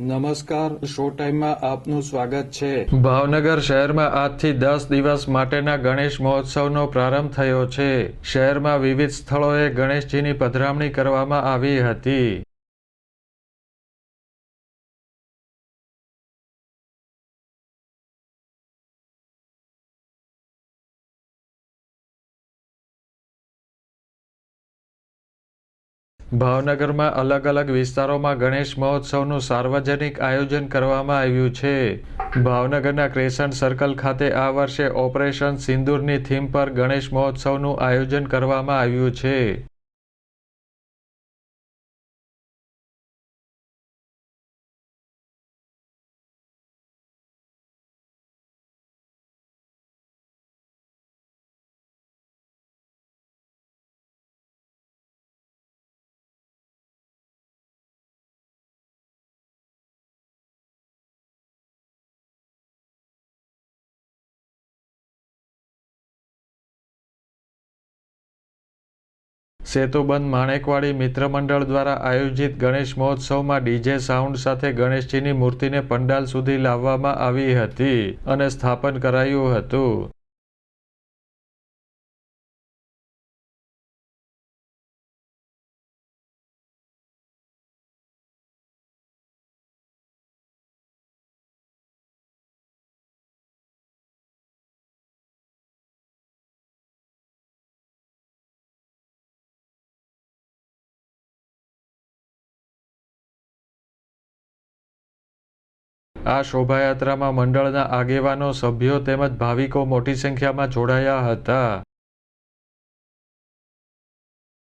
નમસ્કાર, શો ટાઈમમાં આપનું સ્વાગત છે. ભાવનગર શહેરમાં આજથી દસ દિવસ માટેના ગણેશ મહોત્સવનો પ્રારંભ થયો છે. શહેરમાં વિવિધ સ્થળોએ ગણેશજીની પધરામણી કરવામાં આવી હતી. ભાવનગરમાં અલગ અલગ વિસ્તારોમાં ગણેશ મહોત્સવનું સાર્વજનિક આયોજન કરવામાં આવ્યું છે. ભાવનગરના ક્રેસન્ટ સર્કલ ખાતે આ વર્ષે ઓપરેશન સિંદૂરની થીમ પર ગણેશ મહોત્સવનું આયોજન કરવામાં આવ્યું છે. સેતુબંધ માણેકવાડી મિત્રમંડળ દ્વારા આયોજિત ગણેશ મહોત્સવમાં ડીજે સાઉન્ડ સાથે ગણેશજીની મૂર્તિને પંડાલ સુધી લાવવામાં આવી હતી અને સ્થાપન કરાયું હતું. આ શોભાયાત્રામાં મંડળના આગેવાનો સભ્યો તેમજ ભાવિકો મોટી સંખ્યામાં જોડાયા હતા.